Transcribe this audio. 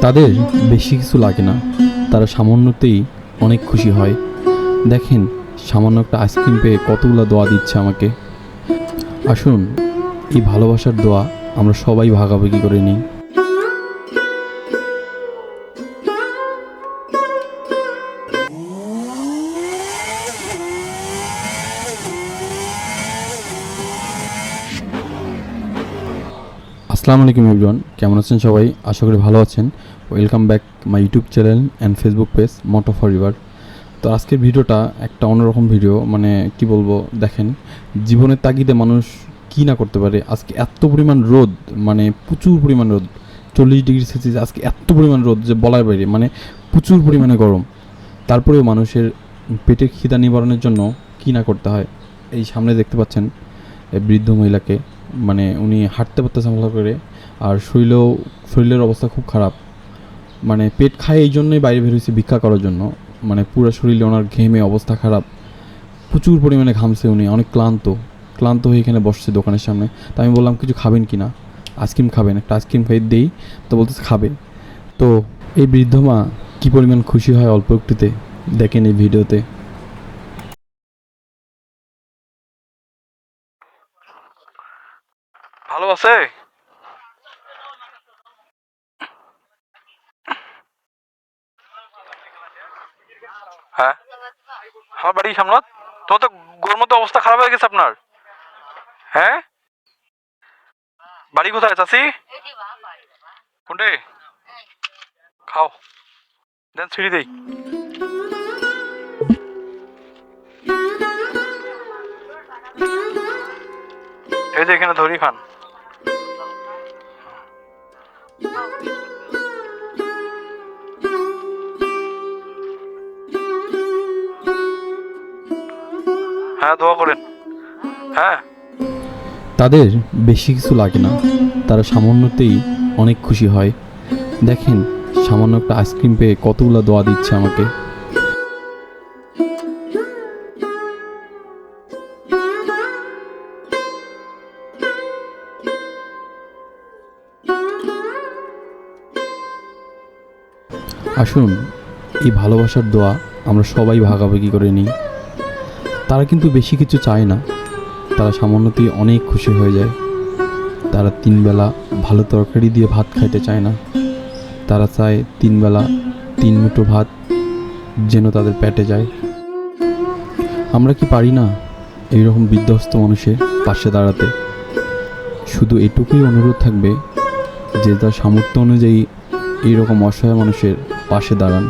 তাদের বেশি কিছু লাগে না। তারা সামান্যতেই অনেক খুশি হয়। দেখেন, সামান্য একটা আইসক্রিম পেয়ে কতগুলো দোয়া দিচ্ছে আমাকে। আসুন, এই ভালোবাসার দোয়া আমরা সবাই ভাগাভাগি করে নিই। আসসালামু আলাইকুম এভরিওয়ান। কেমন আছেন সবাই? আশা করি ভালো আছেন। Welcome back my YouTube channel and Facebook page মোটো ফর রিভার তো আজকের ভিডিওটা একটা অন্যরকম ভিডিও মানে কি বলব, দেখেন, জীবনের তাগিদে মানুষ কি না করতে পারে? আজকে এত পরিমাণ রোদ মানে প্রচুর পরিমাণ রোদ। চল্লিশ ডিগ্রি সেলসিয়াস, আজকে এত পরিমাণ রোদ যে বলার বাইরে মানে প্রচুর পরিমাণে গরম। তারপরেও মানুষের পেটের খিদা নিবারণের জন্য কি না করতে হয়? এই সামনে দেখতে পাচ্ছেন বৃদ্ধ মহিলাকে। মানে উনি হাঁটতে পারতেছেন ভালো করে। আর শরীরেও, শরীরের অবস্থা খুব খারাপ। মানে পেট খায় এই জন্যই বাইরে বের হয়েছে ভিক্ষা করার জন্য। মানে পুরো শরীরে ওনার ঘেমে অবস্থা খারাপ। প্রচুর পরিমাণে ঘামছে উনি, অনেক ক্লান্ত। ক্লান্ত হয়ে এখানে বসছে দোকানের সামনে। তো আমি বললাম, কিছু খাবেন কি না? আইসক্রিম খাবেন, একটা আইসক্রিম খাই, দেই। তো বলতেছে, খাবে। তো এই বৃদ্ধ মা কী পরিমাণ খুশি হয় অল্প একটুতে? দেখেন এই ভিডিওতে। ভালো আছে? হ্যাঁ? বাড়ি সামনত তোমার তো গোর অবস্থা খারাপ হয়ে গেছে আপনার। হ্যাঁ? বাড়ি কোথায় চাচি? কোনটে? খাও। দেন ছিঁড়ি দেই। এই যে এখানে ধরি খান। হ্যাঁ দোয়া করেন। হ্যাঁ। তাদের বেশি কিছু লাগে না। তারা সামান্যতেই অনেক খুশি হয়। দেখেন, সামান্য একটা আইসক্রিম পেয়ে কতগুলো দোয়া দিচ্ছে আমাকে। আসুন, এই ভালোবাসার দোয়া আমরা সবাই ভাগাভাগি করে নিই। তারা কিন্তু বেশি কিছু চায় না। তারা সামান্যতেই অনেক খুশি হয়ে যায়। তারা তিনবেলা ভালো তরকারি দিয়ে ভাত খাইতে চায় না। তারা চায় তিনবেলা তিন মুঠো ভাত যেন তাদের পেটে যায়। আমরা কি পারি না এইরকম বিধ্বস্ত মানুষের পাশে দাঁড়াতে? শুধু এটুকুই অনুরোধ থাকবে যে তার সামর্থ্য অনুযায়ী এইরকম অসহায় মানুষের পাশে দাঁড়ান।